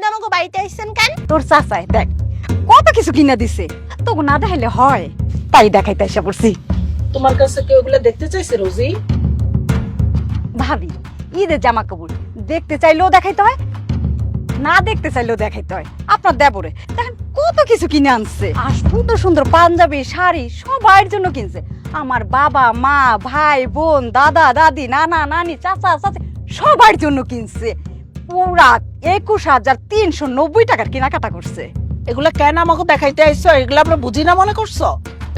আপনি আমাকে বাড়িতে আসছেন কেন? তোর চাচাই দেখ কত কিছু কিনা দিছে? তোকে না দেখাইলে হয়। তাই দেখাইতে এসে পড়ছি। তোমার কাছে কেউ ওগুলো দেখতে চাইছে রোজি? ভাবি ঈদের জামা কাপড় দেখতে চাইলেও দেখাইতে হয় না দেখতে চাইলেও দেখাইতে হয়। আপনার দেবরে দেখেন কত কিছু কিনে আনছে। আর সুন্দর সুন্দর পাঞ্জাবি শাড়ি সবার জন্য কিনছে। আমার বাবা মা ভাই বোন দাদা দাদি নানা নানি চাচা চাচি সবার জন্য কিনছে। পুরা একুশ হাজার তিনশো নব্বই টাকার কেনাকাটা করছে। এগুলা কেন আমাকে দেখাইতে আইছো? এগুলো আমরা বুঝি না মনে করছ?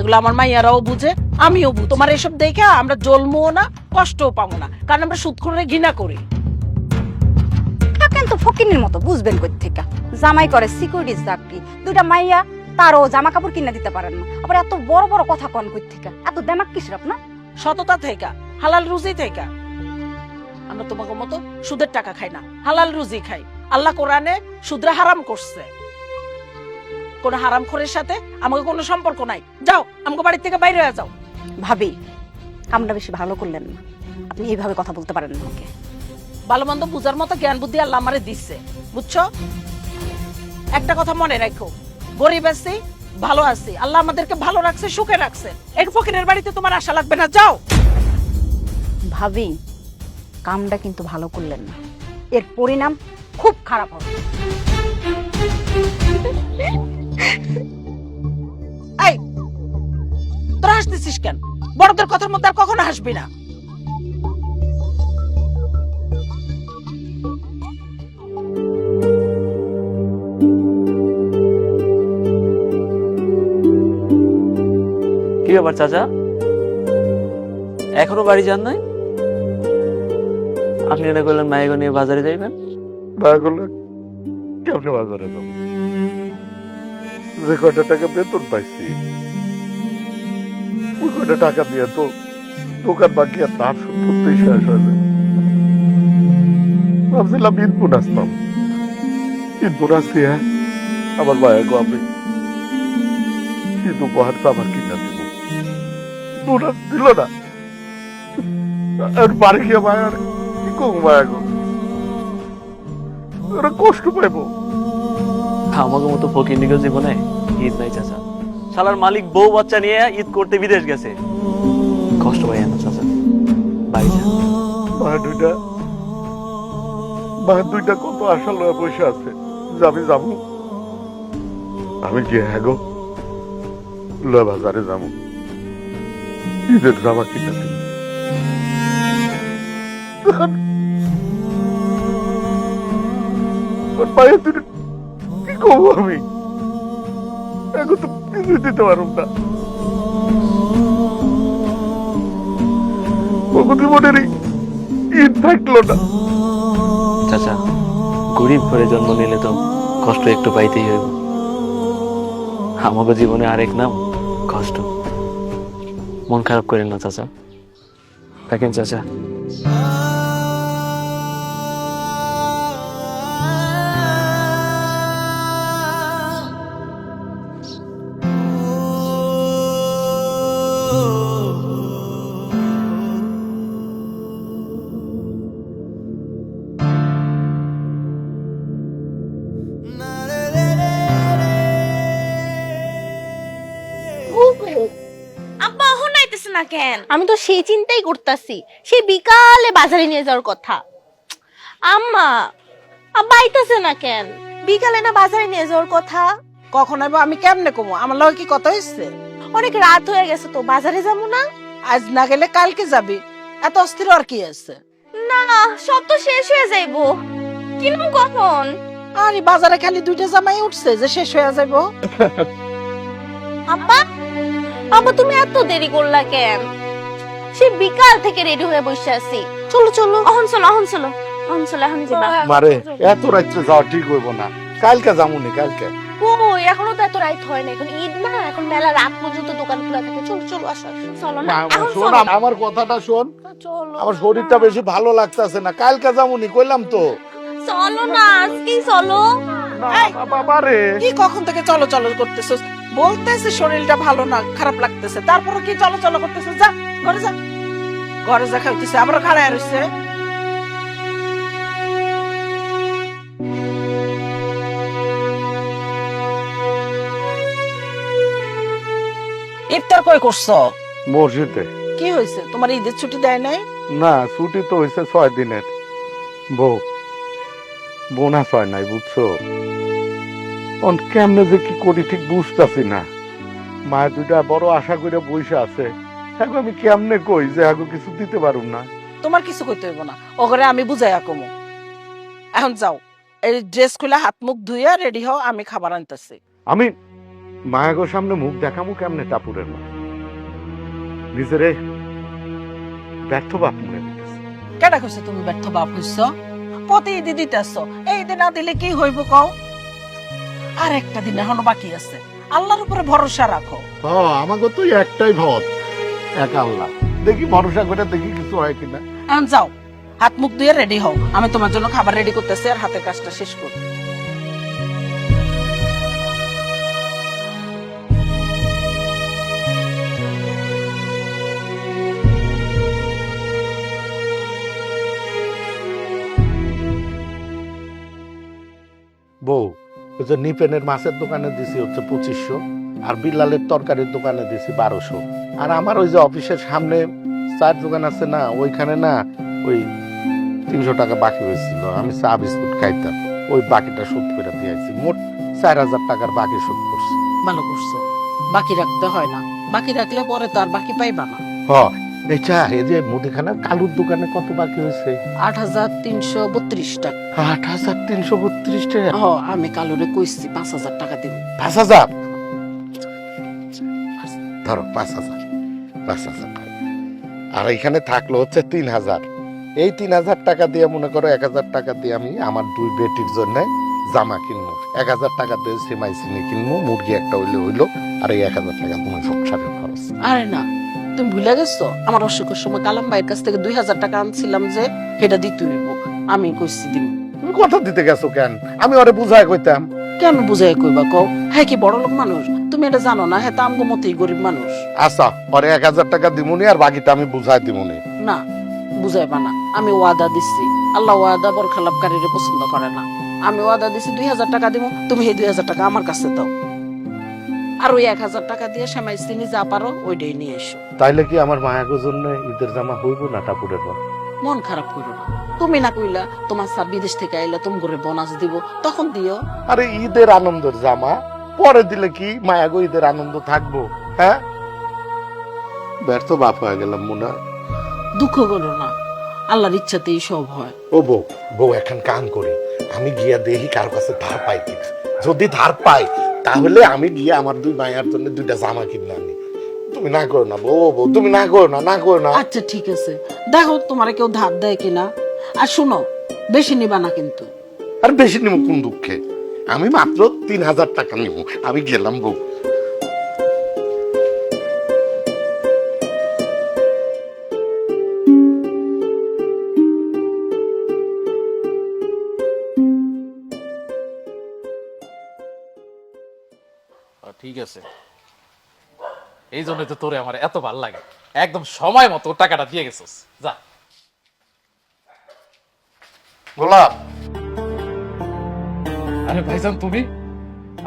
এগুলো আমার মাইয়ারাও বুঝে আমিও বুঝি। তোমার এসব দেখে আমরা জন্মও না কষ্টও পাবো না কারণ আমরা সুদ করে ঘৃণা করি। থাকেন তো ফকিনের মতো বুঝবেন কই থেকে জামাই করে সিকিউরিটি চাকরি দুইটা মাইয়া তারও জামা কাপড় কিনে দিতে পারেন না। আবার এত বড় বড় কথা কন কই থেকে এত দেমাক কিসের আপনার? সততা থেকে হালাল রুজি থেকে। আমরা তোমাকে মতো সুদের টাকা খাই না হালাল রুজি খাই। আল্লাহ কোরআনে সুদরা হারাম করছে। কোন হারাম খোরের সাথে আমাকে কোনো সম্পর্ক নাই। যাও আমাকে বাড়ি থেকে বাইরে হয়ে যাও। ভাবি আমরা বেশি ভালো করলেন না। আপনি এইভাবে কথা বলতে পারেন না আমাকে। ভালো মন্দ বুঝার মতো জ্ঞান বুদ্ধি আল্লাহ আমারে দিচ্ছে বুঝছ? একটা কথা মনে রাখো গরিব আছি ভালো আছি আল্লাহ আমাদেরকে ভালো রাখছে সুখে রাখছে। এক ফকিরের বাড়িতে তোমার আশা লাগবে না যাও। ভাবি কামটা কিন্তু ভালো করলেন না। এর পরিণাম খুব খারাপ হবে। এই তোরা হাসতেছিস কেন? বড়দের কথার মধ্যে আর কখনো হাসবি না। কি ব্যাপার চাচা? এখনও বাড়ি যান নাই? আপনি এটা করলেন মায়েগো নিয়ে বাজারে যাইবেন? করলে কেমনে বাজারে যাব? যে টাকা বেতন পাইছি, ওই টাকা দিয়ে তো দোকান বাকি আর তার শেষ হয়ে যাবে ভাবছিলাম ঈদ বোনাস পাম ঈদ বোনাস দিয়ে আমার মায়াকে আমি ঈদ উপহার তো আমার কিনা দেব। দিল না। আর বাড়ি গিয়ে মায়ার কি ওরা কষ্ট পাইবো। আমাকে মতো ফকির নিগো জীবনে ঈদ নাই চাচা। শালার মালিক বউ বাচ্চা নিয়ে ঈদ করতে বিদেশ গেছে। কষ্ট পাই না চাচা। বাড়ি যান মা দুইটা মা দুইটা কত আশা লয়ে বসে আছে। যাব আমি গিয়ে হ্যাগো লয়ে বাজারে যাব। ঈদের জামা কিনে দিই পায়ে তুই কি করব আমি? এখন তো কিছুই দিতে পারব না। প্রকৃতি মনেরই ঈদ থাকল না। চাচা, গরিব ঘরে জন্ম নিলে তো কষ্ট একটু পাইতেই হইব। আমাকে জীবনে আরেক নাম, কষ্ট। মন খারাপ করেন না, চাচা। দেখেন চাচা আব্বা কেন আমি তো সেই চিন্তাই করতেছি সেই বিকালে বাজারে নিয়ে যাওয়ার কথা। আম্মা আব্বা আইতেছে না কেন? বিকালে না বাজারে নিয়ে যাওয়ার কথা? কখন আইবো আমি কেমনে কমো? আমার লগে কি কথা হইছে? অনেক রাত হয়ে গেছে তো বাজারে যাব না? আজ না গেলে কালকে যাবি। এত অস্থির আর কি আছে? না সব তো শেষ হয়ে যাইবো। কিনবো কখন? আরে বাজারে খালি দুইটা জামাই উঠছে যে শেষ হয়ে যাইবো। আব্বা আব্বা তুমি এত দেরি করলা কেন? সে বিকাল থেকে রেডি হয়ে বসে আছি। চলো চলো। অহন চলো অহন চলো। অহন চলো এখন যাবা। মারে এত রাত্রে যাওয়া ঠিক হইব না। কালকে যামুনি কালকে। ওই এখনও তো এত রাত হয় না। এখন ঈদ না এখন মেলা রাত পর্যন্ত দোকান খোলা থাকে। চলো চলো আসো। চলো না এখন শোন আমার কথাটা শোন। চলো আমার শরীরটা বেশি ভালো লাগতেছে না। কালকে যামুনি কইলাম তো। চলো না আজকেই চলো! বাবা রে কি কখন থেকে চলো চলো করতেছিস? বলতেছে শরীরটা ভালো না খারাপ লাগতেছে। তারপরে কি চলো চলো করতেছিস? যা। খাইতেছে আবার খাড়ায় রয়েছে ইফতার কই করছ? মসজিদে। কি হয়েছে? তোমার ঈদের ছুটি দেয় নাই? না ছুটি তো হয়েছে ছয় দিনের। বউ। বোনা ছয় নাই বুঝছ? কেমনে যে কি করি ঠিক বুঝতেছি না। মায়ের দুটা বড় আশা করে বসে আছে। এখন আমি কেমনে কই যে কিছু দিতে পারুম না? তোমার কিছু কইতে হইব না। ওগরে আমি কমো। এখন যাও এই ড্রেস খুলে হাত মুখ ধুইয়া রেডি হও আমি খাবার আনতেছি। আমি সামনে মুখ দেখামু কেমনে টাপুরের মা? নিজেরে ব্যর্থ বাপ মনে কেডা কইছে তুমি ব্যর্থ বাপ হইছ? দিতেছ এই দিন না দিলে কি হইব কও? আর একটা দিন এখনও বাকি আছে। আল্লাহর উপরে ভরসা রাখো। আমাকে তো একটাই ভদ। এক আল্লাহ দেখি ভরসা করে দেখি কিছু হয় কিনা। এখন যাও। হাত মুখ ধুয়ে রেডি হও। আমি তোমার জন্য খাবার রেডি করতেছি আর হাতের কাজটা শেষ করি। বউ ওই যে নিপেনের মাছের দোকানে দিছি হচ্ছে পঁচিশশো। আর বিল্লালের তরকারির দোকানে দিছি বারোশো। আর আমার ওই যে অফিসের সামনে চার দোকান আছে না ওইখানে না ওই তিনশো টাকা বাকি হয়েছিল। আমি চা বিস্কুট খাইতাম ওই বাকিটা শোধ করে দিয়েছি। মোট চার হাজার টাকার বাকি শোধ করছি। ভালো করছ। বাকি রাখতে হয় না। বাকি রাখলে পরে তো আর বাকি পাইবা না। হ এটা এই যে মুদিখানার কালুর দোকানে কত বাকি হয়েছে? আট হাজার তিনশো বত্রিশ টাকা আট হাজার তিনশো বত্রিশ টাকা আমি কালুরে কইছি পাঁচ হাজার টাকা দিব। পাঁচ হাজার? ধরো পাঁচ হাজার পাঁচ হাজার আর এখানে থাকল হচ্ছে তিন হাজার। এই তিন হাজার টাকা দিয়ে মনে করো এক হাজার টাকা দিয়ে আমি আমার দুই বেটির জন্য জামা কিনবো। এক হাজার টাকা দিয়ে সেমাই চিনি কিনবো মুরগি একটা হইলে হইল আর এই এক হাজার টাকা তোমার সংসারের খরচ। আরে না তুমি ভুলে গেছো? আমার অসুখের সময় কালাম ভাইয়ের কাছ থেকে দুই হাজার টাকা আনছিলাম যে এটা দিতে হইব। আমি কইছি দিব তুমি কথা দিতে গেছো কেন? আমি ওরে বুঝাই কইতাম। কেন বুঝাই কইবা কও? হ্যাঁ কি বড় লোক মানুষ? তুমি এটা জানো না? হ্যাঁ তো আমগো মতেই গরিব মানুষ। আচ্ছা পরে এক হাজার টাকা দিমুনি আর বাকিটা আমি বুঝাই দিমুনি। না বুঝাইবা না। আমি ওয়াদা দিচ্ছি আল্লাহ ওয়াদা বরখালাপকারীরে পছন্দ করে না। আমি ওয়াদা দিছি দুই হাজার টাকা দিব তুমি এই দুই হাজার টাকা আমার কাছে দাও। আর ওই এক হাজার টাকা দিয়ে সেমাই চিনি যা পারো ওইটাই নিয়ে এসো। তাইলে কি আমার মায়াগোর জন্য ঈদের জামা হইব না টাপুরের মন খারাপ করো না। তুমি না কইলা তোমার স্যার বিদেশ থেকে আইলা তুমি করে বোনাস দিব তখন দিও। আরে ঈদের আনন্দের জামা পরে দিলে কি মায়াগো ঈদের আনন্দ থাকব হ্যাঁ? ব্যর্থ বাপ হয়ে গেলাম মুনা। দুঃখ করো না আল্লাহর ইচ্ছাতেই সব হয়। ও বউ বউ এখন কাম করি আমি গিয়া দেখি কার কাছে ধার পাই কিনা। যদি ধার পাই তাহলে আমি গিয়ে আমার দুই মায়ের জন্য দুইটা জামা কিনলাম আনি তুমি না করো না বউ বউ তুমি না করো না না করো না। আচ্ছা ঠিক আছে। দেখো তোমার কেউ ধার দেয় কিনা। আর শুনো বেশি নিবা না কিন্তু। আর বেশি নিব কোন দুঃখে? আমি মাত্র তিন হাজার টাকা নিব আমি গেলাম বউ। ঠিক আছে। এই জন্য তো তোরে আমার এত ভালো লাগে। একদম সময় মতো টাকাটা দিয়ে গেছিস। যা। গোলাপ। আরে ভাইজান তুমি?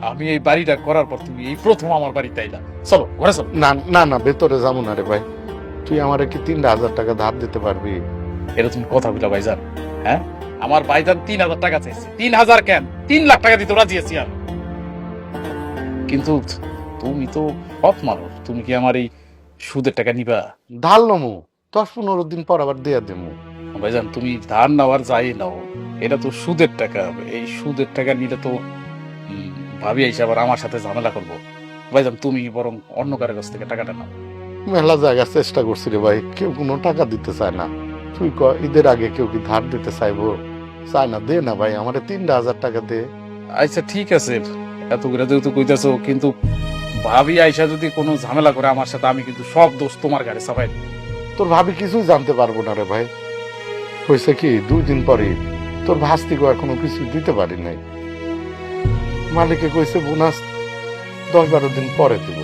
আমি এই বাড়িটা করার পর তুমি এই প্রথম আমার বাড়িতে আইলা। চলো ঘরে চলো। না না না ভেতরে যাব না রে ভাই। তুই আমার কি তিন হাজার টাকা ধার দিতে পারবি? এটা তুমি কথা বলা ভাইজান হ্যাঁ? আমার ভাইজান তিন হাজার টাকা চাইছে তিন হাজার কেন? তিন লাখ টাকা দিতে রাজি আছি আমি। কিন্তু তুমি তো সৎ মানুষ তুমি কি আমার এই সুদের টাকা নিবা? ঢাল নমু দশ পনেরো দিন পর আবার দেয়া দেবো ভাইজান তুমি ধার নেওয়ার যাই নাও এটা তো সুদের টাকা এই সুদের টাকা নিলে তো ভাবি আইসা আবার আমার সাথে ঝামেলা করব। ভাইজান তুমি বরং অন্য কারোর কাছ থেকে টাকাটা নাও। মেলা জায়গা চেষ্টা করছি রে ভাই কেউ কোনো টাকা দিতে চায় না। তুই ক ঈদের আগে কেউ কি ধার দিতে চাইব? চায় না দে না ভাই আমার তিনটা হাজার টাকা দে। আচ্ছা ঠিক আছে এত করে যেহেতু কইতেছো কিন্তু ভাবি আইসা যদি কোনো ঝামেলা করে আমার সাথে আমি কিন্তু সব দোষ তোমার গাড়ি চাপাই তোর ভাবি কিছুই জানতে পারব না রে ভাই। হয়েছে কি দুই দিন পরে তোর ভাস্তিকে এখনও কিছু দিতে পারি নাই। মালিকে কইছে বোনাস দশ বারো দিন পরে দিব।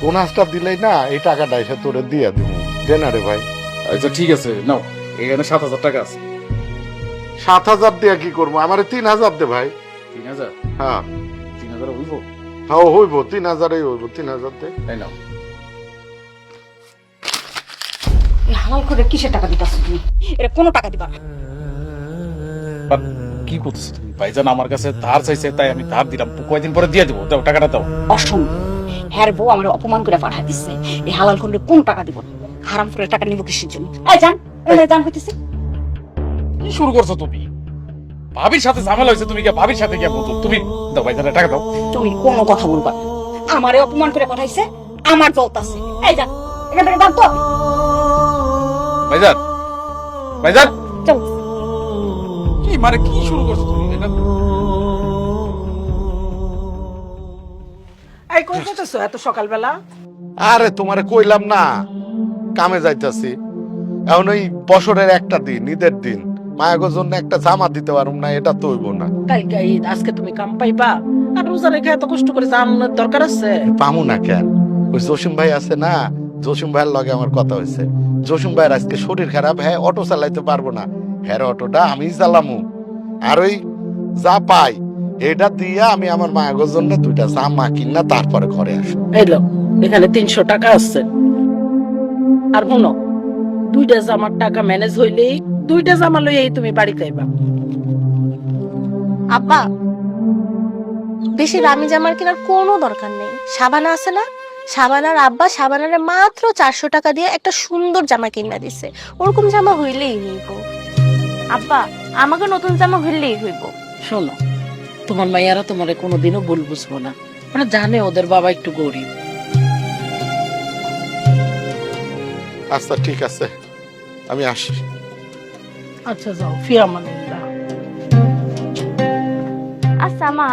বোনাসটা দিলেই না এই টাকাটা এসে তোরে দিয়ে দিব। দে না রে ভাই। আচ্ছা ঠিক আছে নাও। এখানে সাত হাজার টাকা আছে। সাত হাজার দিয়ে কি করব? আমার তিন হাজার দে ভাই। তিন হাজার? হ্যাঁ। তিন হাজার হইব? হ্যাঁ হইব তিন হাজারই হইব তিন হাজার দে। তাই নাও। হালাল করে কিসের টাকা দিতাছ তুমি? এটা কোনো টাকা দিবা না। কি করতেছো তুমি? ভাইজান আমার কাছে ধার চাইছে তাই আমি ধার দিলাম। কয়দিন পরে দিয়ে দেবো? দাও টাকাটা দাও। অসম্ভব হ্যার বউ আমার অপমান করে পাঠা দিচ্ছে এই হালাল করলে কোন টাকা দিব? হারাম করে টাকা নিব কিসের জন্য? এই জান এই জান হইতেছে। কি শুরু করছ তুমি? ভাবির সাথে ঝামেলা হয়েছে তুমি কি ভাবির সাথে গিয়ে বলতো। তুমি দাও ভাইজানের টাকা দাও। তুমি কোনো কথা বলবা আমারে অপমান করে পাঠাইছে আমার চলতাছে এই জান এখান থেকে দাম তো ভাইজান ভাইজান। চল কি মানে কি শুরু করছ তুমি? এটা এই কই যেতেছো এত সকালবেলা? আরে তোমারে কইলাম না কামে যাইতাছি। এখন ওই বছরের একটা দিন ঈদের দিন। মায়াগোর জন্য একটা জামা দিতে পারুম না এটা তো হইব না। কালকে ঈদ আজকে তুমি কাম পাইবা? আর রোজা রেখে এত কষ্ট করে জানানোর দরকার আছে? পামু না কেন? ওই জসিম ভাই আছে না জসিম ভাইয়ের লগে আমার কথা হয়েছে। জসিম ভাইয়ের আজকে শরীর খারাপ হ্যাঁ অটো চালাইতে পারব না। হ্যাঁ অটোটা আমি চালামু। আর ওই যা পাই এটা দিয়ে আমি আমার মায়াগোর জন্য দুইটা জামা কিনা তারপরে ঘরে আসব এই এখানে তিনশো টাকা আছে। আর শুনো দুইটা জামার টাকা ম্যানেজ হইলেই দুইটা জামা লইয়াই তুমি বাড়িতে আইবা। আব্বা বেশি দামি জামার কেনার কোনো দরকার নেই। সাবানা আছে না? সাবানার আব্বা সাবানারে মাত্র চারশো টাকা দিয়ে একটা সুন্দর জামা কিনা দিছে। ওরকম জামা হইলেই হইব। আব্বা আমাকে নতুন জামা হইলেই হইব। শোনো তোমার মাইয়ারা তোমারে কোনোদিনও ভুল বুঝব না। মানে জানে ওদের বাবা একটু গরিব। আচ্ছা ঠিক আছে। আমি আসি। আচ্ছা যাও ফিয়া মানিল্লাহ আচ্ছা মা।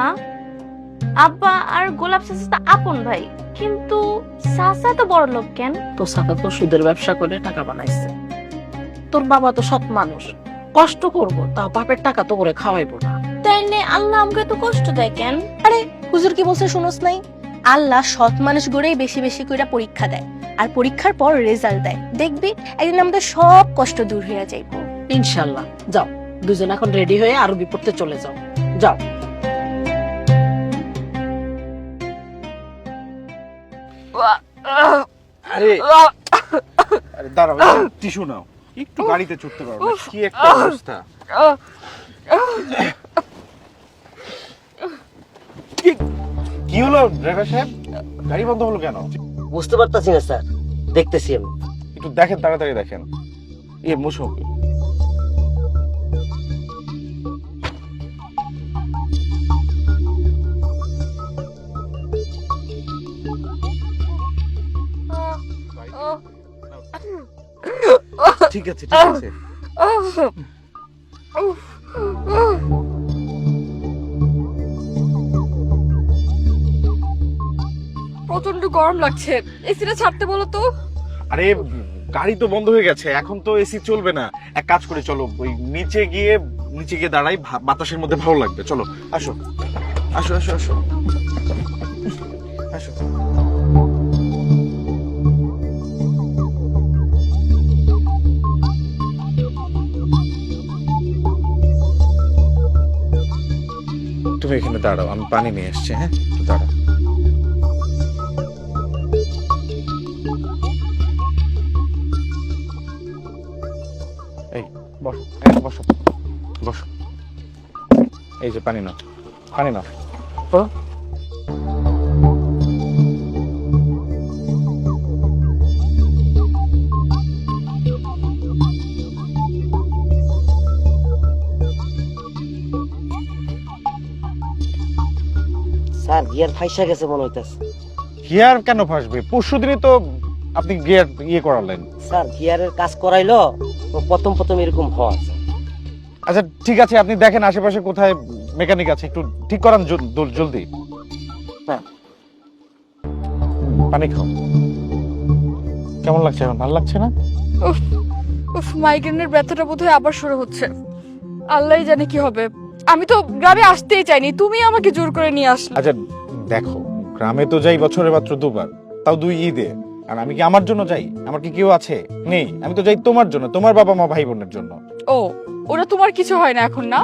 আব্বা আর গোলাপ চাচা তো আপন ভাই কিন্তু চাচা তো বড় লোক কেন? তো সাথে তো সুদের ব্যবসা করে টাকা বানাইছে। তোর বাবা তো সৎ মানুষ কষ্ট করব তাও বাপের টাকা তো করে খাওয়াইবো না। তাই নে আল্লাহ আমাকে তো কষ্ট দেয় কেন? আরে হুজুর কি বলছে শুনোস নাই? আল্লাহ সৎ মানুষ গড়েই বেশি বেশি করে পরীক্ষা দেয় আর পরীক্ষার পর রেজাল্ট দেয়। দেখবি একদিন আমাদের সব কষ্ট দূর হয়ে যাইবো। ইনশাল্লাহ যাও দুজন এখন রেডি হয়ে আরবি পড়তে চলে যাও। যাও। আরে। আরে দাঁড়াও টিস্যু নাও। একটু গাড়িতে চড়তে পারো না কি একটা অবস্থা। কি- কি হলো ড্রাইভার সাহেব? গাড়ি বন্ধ হলো কেন? বুঝতে পারতাছি না স্যার। দেখতেছি আমি। একটু দেখেন তাড়াতাড়ি দেখেন। এ মুশক ঠিক আছে ঠিক আছে। প্রচণ্ড গরম লাগছে। এসিটা ছাড়তে বলো তো। আরে গাড়ি তো বন্ধ হয়ে গেছে। এখন তো এসি চলবে না। এক কাজ করে চলো ওই নিচে গিয়ে নিচে গিয়ে দাঁড়াই। বাতাসের মধ্যে ভালো লাগবে। চলো আসো। আসো আসো আসো। আসো। তুমি এখানে দাঁড়াও, আমি পানি নিয়ে এসছি হ্যাঁ? দাঁড়াও। এই, বসো এই বসো বসো। এই যে পানি নাও পানি নাও। স্যার গিয়ার ফাইসা গেছে মনে হইতাছে। গিয়ার কেন ফাসবে? পরশু দিনই তো আপনি গিয়ার ইয়ে করালেন। স্যার গিয়ারের কাজ করাইলো ও প্রথম প্রথম এরকম হয় আচ্ছা ঠিক আছে আপনি দেখেন আশেপাশে কোথায় মেকানিক আছে একটু ঠিক করান জল- জল- জলদি। হ্যাঁ। পানি খাও। কেমন লাগছে এখন? ভালো লাগছে না? উফ উফ মাইগ্রেনের ব্যথাটা বোধহয় আবার শুরু হচ্ছে। আল্লাহই জানে কি হবে। আমি তো গ্রামে আসতেই চাইনি তুমি আমাকে জোর করে নিয়ে আসলে। আচ্ছা দেখো গ্রামে তো যাই বছরে মাত্র দুবার তাও দুই ঈদে। আর আমি কি আমার জন্য যাই? আমার কি কেউ আছে? নেই। আমি তো যাই তোমার জন্য তোমার বাবা মা ভাই বোনের জন্য। ও ওরা তোমার কিছু হয় না এখন না?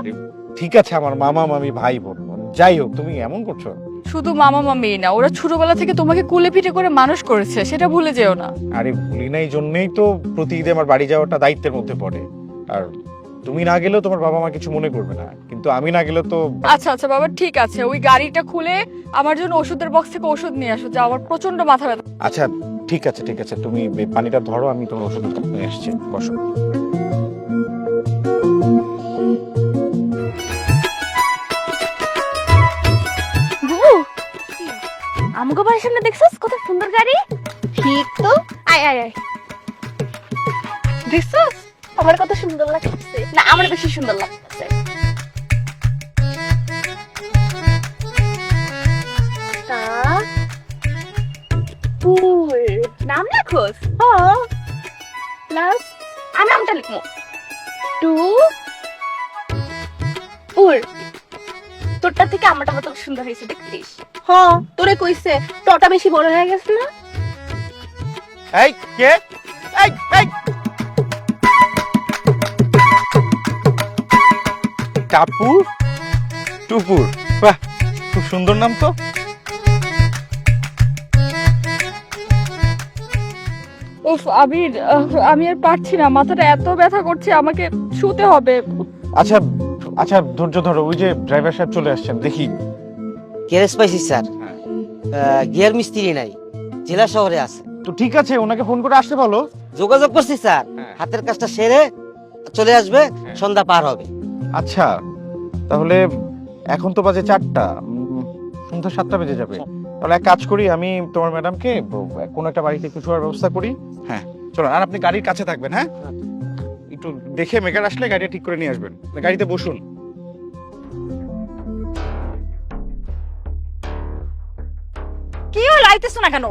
ঠিক আছে আমার মামা মামি ভাই বোন যাই হোক তুমি এমন করছ? শুধু মামা মামি না ওরা ছোটবেলা থেকে তোমাকে কুলে পিঠে করে মানুষ করেছে সেটা ভুলে যেও না। আরে ভুলি নাই জন্যই তো প্রতি ঈদে আমার বাড়ি যাওয়াটা দায়িত্বের মধ্যে পড়ে। আর তুমি না গেলেও তোমার বাবা মা কিছু মনে করবে না। কিন্তু আমি না গেলে তো আচ্ছা আচ্ছা বাবা ঠিক আছে। ওই গাড়িটা খুলে আমার জন্য ওষুধের বক্স থেকে ওষুধ নিয়ে আসো যা আমার প্রচণ্ড মাথা ব্যথা। আচ্ছা ঠিক আছে ঠিক আছে তুমি পানিটা ধরো আমি তোমার ওষুধ নিয়ে আসছি বসো। আমগো বাড়ির সামনে দেখছস কত সুন্দর গাড়ি? ঠিক তো? আয় আয় আয়। দেখছস? আমার কত সুন্দর লাগছে না, আমার বেশি সুন্দর লাগছে তা? নাম লেখোস? প্লাস, আর নামটা লিখব। টু। তোরটা থেকে আমারটা কত সুন্দর হয়েছে, দেখছিস? হ্যাঁ তোরে কইছে টটা বেশি বড় হয়ে গেছে না? এই, কে? এই এই! টাপুর টুপুর। বাহ খুব সুন্দর নাম তো। উফ আবির আমি আর পারছি না মাথাটা এত ব্যথা করছে আমাকে শুতে হবে। আচ্ছা আচ্ছা ধৈর্য ধরো ওই যে ড্রাইভার সাহেব চলে আসছেন দেখি। গ্যারেজ পাইছি স্যার গিয়ার মিস্ত্রি নাই জেলা শহরে আছে। তো ঠিক আছে ওনাকে ফোন করে আসতে বলো। যোগাযোগ করছি স্যার হ্যাঁ। হাতের কাজটা সেরে চলে আসবে সন্ধ্যা পার হবে। আচ্ছা তাহলে এখন তো বাজে চারটা সন্ধ্যা সাতটা বেজে যাবে। তাহলে এক কাজ করি আমি তোমার ম্যাডামকে কোনো একটা বাড়িতে একটু শোয়ার ব্যবস্থা করি। হ্যাঁ। চলো আর আপনি গাড়ির কাছে থাকবেন হ্যাঁ? একটু দেখে মেকার আসলে গাড়িটা ঠিক করে নিয়ে আসবেন। গাড়িতে বসুন। কি হলো আইতেছো না কেন?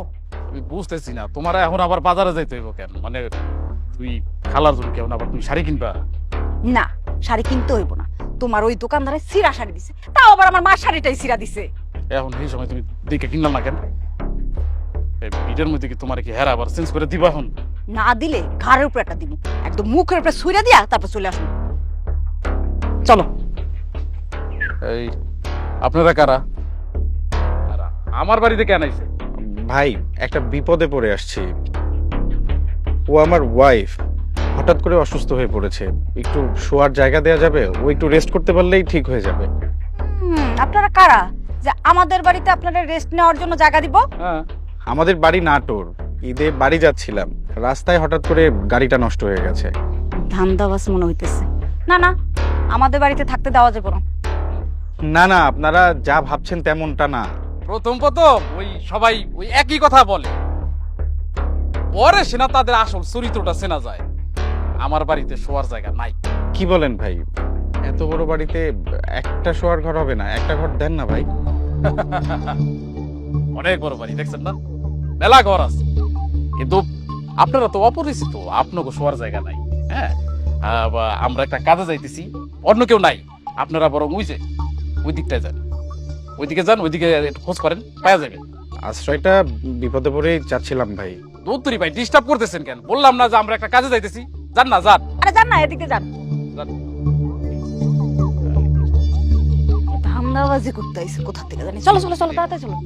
আমি বুঝতেছি না তোমার এখন আবার বাজারে যাইতে হইব কেন? মানে তুই খালার জন্য কেমন আবার তুমি শাড়ি কিনবা? না শাড়ি কিনতে হইব না। তোমার ওই দোকানদারে সিরা শাড়ি দিছে তাও আবার আমার মার শাড়িটাই সিরা দিছে। এখন এই সময় তুমি দেখে কিনলাম না কেন? এই বিটের মধ্যে কি তোমার কি হেরা আবার চেঞ্জ করে দিবা এখন? না দিলে ঘাড়ের উপর একটা দিব একদম মুখের উপরে সুইরা দিয়া তারপর চলে আসুন চলো। এই আপনারা কারা? কারা? আমার বাড়িতে কেন আইছে? ভাই একটা বিপদে পড়ে আসছি। ও আমার ওয়াইফ হঠাৎ করে অসুস্থ হয়ে পড়েছে। একটু শোয়ার জায়গা দেওয়া যাবে ও একটু রেস্ট করতে পারলেই ঠিক হয়ে যাবে। হুম আপনারা কারা? যে আমাদের বাড়িতে আপনারা রেস্ট নেওয়ার জন্য জায়গা দিব? হ্যাঁ। আমাদের বাড়ি নাটোর। ঈদে বাড়ি যাচ্ছিলাম। রাস্তায় হঠাৎ করে গাড়িটা নষ্ট হয়ে গেছে। ধান্দাবাস মনে হইতেছে। না না আমাদের বাড়িতে থাকতে দেওয়া যাবে না। না না আপনারা যা ভাবছেন তেমনটা না। প্রথম প্রথম ওই সবাই ওই একই কথা বলে। পরে সেনা তাদের আসল চরিত্রটা চেনা যায়। আমার বাড়িতে শোয়ার জায়গা নাই। কি বলেন ভাই? এত বড় বাড়িতে একটা শোয়ার ঘর হবে না একটা ঘর দেন না ভাই। অনেক বড় বাড়ি দেখছেন না? মেলা ঘর আছে। কিন্তু আপনারা তো অপরিচিত আপনাকে শোয়ার জায়গা নাই হ্যাঁ? আমরা একটা কাজে যাইতেছি অন্য কেউ নাই। আপনারা বরং ওই যে ওই দিকটায় যান। ওইদিকে যান ওইদিকে খোঁজ করেন পাওয়া যাবে। আশ্রয়টা বিপদে পড়েই যাচ্ছিলাম ভাই। দৌত্তরি ভাই ডিস্টার্ব করতেছেন কেন? বললাম না যে আমরা একটা কাজে যাইতেছি। যান না যান। আরে যান না এদিকে যান। ধান্দাবাজি করতে আইছে কোথা থেকে জানি। চলো চলো চলো তাড়াতাড়ি চলো।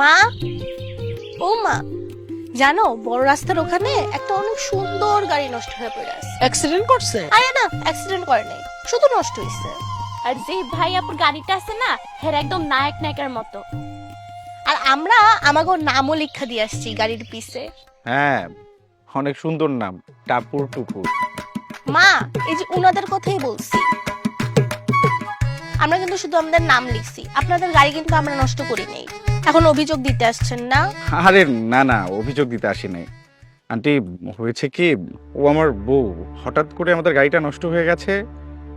মা ও মা জানো বড় রাস্তার ওখানে একটা অনেক সুন্দর গাড়ি নষ্ট হয়ে পড়ে আছে। অ্যাক্সিডেন্ট করছে? আরে না অ্যাক্সিডেন্ট করে নাই শুধু নষ্ট হয়েছে আর যে ভাই আপুর গাড়িটা আছে না হের একদম নায়ক নায়কের মতো। আর আমরা আমাকে নামও লিখা দিয়ে আসছি গাড়ির পিছে। হ্যাঁ অনেক সুন্দর নাম টাপুর টুপুর। মা এই যে উনাদের কথাই বলছি। আমরা কিন্তু শুধু আমাদের নাম লিখছি। আপনাদের গাড়ি কিন্তু আমরা নষ্ট করি নাই। এখন অভিযোগ দিতে আসছেন না? আরে না না অভিযোগ দিতে আসি নাই। আন্টি হয়েছে কি ও আমার বউ। হঠাৎ করে আমাদের গাড়িটা নষ্ট হয়ে গেছে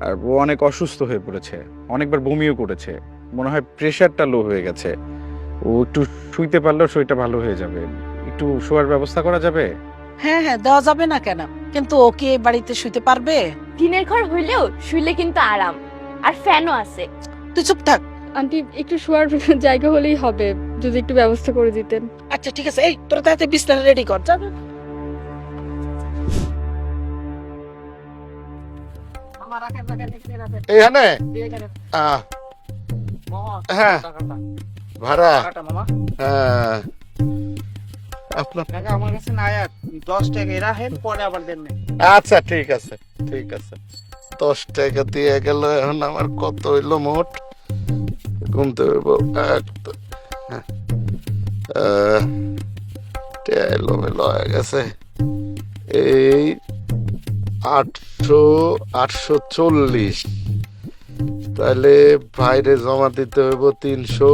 আর ও অনেক অসুস্থ হয়ে পড়েছে। অনেকবার বমিও করেছে। মনে হয় প্রেশারটা লো হয়ে গেছে। ও একটু শুইতে পারলেও শরীরটা ভালো হয়ে যাবে। একটু শোয়ার ব্যবস্থা করা যাবে? হ্যাঁ হ্যাঁ দেওয়া যাবে না কেন? কিন্তু ওকে বাড়িতে শুইতে পারবে? টিনের ঘর হইলেও শুইলে কিন্তু আরাম। আর ফ্যানও আছে। তুই চুপ থাক। আন্টি একটু শোয়ার জায়গা হলেই হবে। যদি একটু ব্যবস্থা করে দিতেন। আচ্ছা ঠিক আছে। এই তোরা তাড়াতাড়ি বিছানা রেডি কর। যাবে এইখানে হ্যাঁ। ভাড়া। হ্যাঁ। আপনার আমার কাছে নাই আর। দশ টাকা রাখেন পরে আবার দেন আচ্ছা ঠিক আছে ঠিক আছে। দশ টাকা দিয়ে গেল এখন আমার কত হইল মোট? ঘুমতে হইব হ্যাঁ। এলোমেলো হয়ে গেছে। এই আটশো আটশো চল্লিশ। তাহলে বাইরে জমা দিতে হইব তিনশো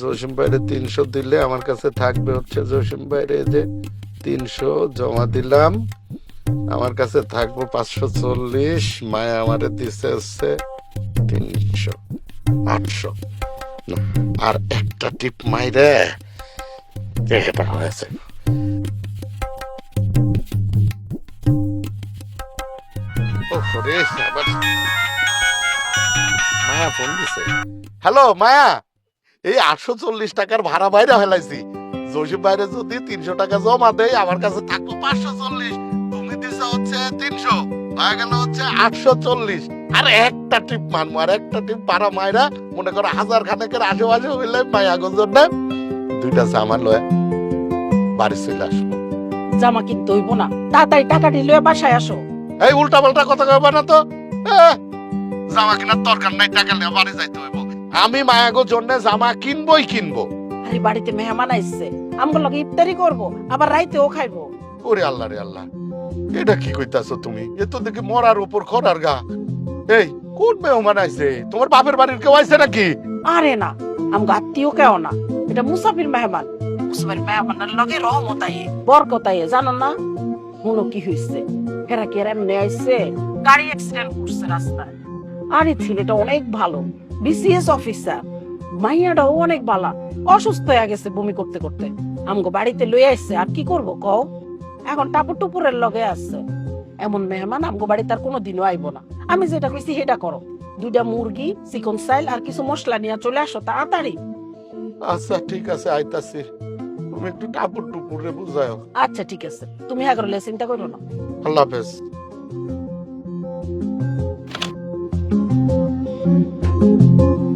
জসিম বাইরে তিনশো দিলে আমার কাছে থাকবে হচ্ছে জসিম বাইরে যে তিনশো জমা দিলাম। আমার কাছে থাকব পাঁচশো চল্লিশ মায়া আমারে দিছে হচ্ছে তিনশো আটশো। আর একটা টিপ মাইরে এটা হয়েছে। ওরে, আবার মায়া ফোন দিছে। হ্যালো মায়া। এই আটশো চল্লিশ টাকার ভাড়া বাইরে ফেলাইছি। জসিম বাইরে যদি তিনশো টাকা জমা দেয় আমার কাছে থাকব পাঁচশো চল্লিশ। তুমি দিছো হচ্ছে তিনশো। হয়ে গেল হচ্ছে আটশো চল্লিশ। আর একটা টিপ মারবো আর একটা টিপ পাড়া মায়েরা মনে করো হাজার খানেকের আশেপাশে হইলে মায়া গঞ্জন দুইটা সামান লয় বাড়ি চলে আসব জামা কিনতে হইব না। তাড়াতাড়ি টাকাটি লয়ে বাসায় আসো। এই উল্টা পাল্টা কথা কইবা না তো। এ, জামা কেনার দরকার নাই টাকা নিয়ে বাড়ি যাইতে হইব। আমি মায়াগো জন্য জামা কিনবই কিনবো। আরে বাড়িতে মেহমান আইছে আমগো লগে ইফতারি করব আবার রাইতেও খাইবো। ওরে আল্লাহ রে আল্লাহ এটা কি কইতাছো তুমি? এ তো দেখি মরার উপর খরার গা। এই কোন মেহমান আইছে তোমার বাপের বাড়ির কেউ আইছে নাকি? আরে না আমগো আত্মীয় কেউ না। এটা মুসাফির মেহমান। মুসাফির মেহমানের লগে রহমত আইয়ে বরকত আইয়ে জানো না? শুনো কি হইছে? হেরা কি এমনি আইছে গাড়ি অ্যাক্সিডেন্ট করছে রাস্তায়। আরে ছেলেটা অনেক ভালো। বিসিএস অফিসার মাইয়াটাও অনেক বালা। অসুস্থ হয়ে গেছে বমি করতে করতে। আমগো বাড়িতে লই আইছে আর কি করব কও? এখন টাপুর টুপুরের লগে আছে এমন মেহমান আমগো বাড়িতে আর কোনোদিনও আইবো না। আমি যেটা কইছি সেটা করো। দুইটা মুরগি চিকন সাইল আর কিছু মশলা নিয়ে চলে আসো তাড়াতাড়ি। আচ্ছা ঠিক আছে আইতাছি। তুমি একটু টাপুর টুপুরে বুঝাও আচ্ছা ঠিক আছে। তুমি হ্যাঁ চিন্তা করো না। আল্লাহ হাফেজ। you.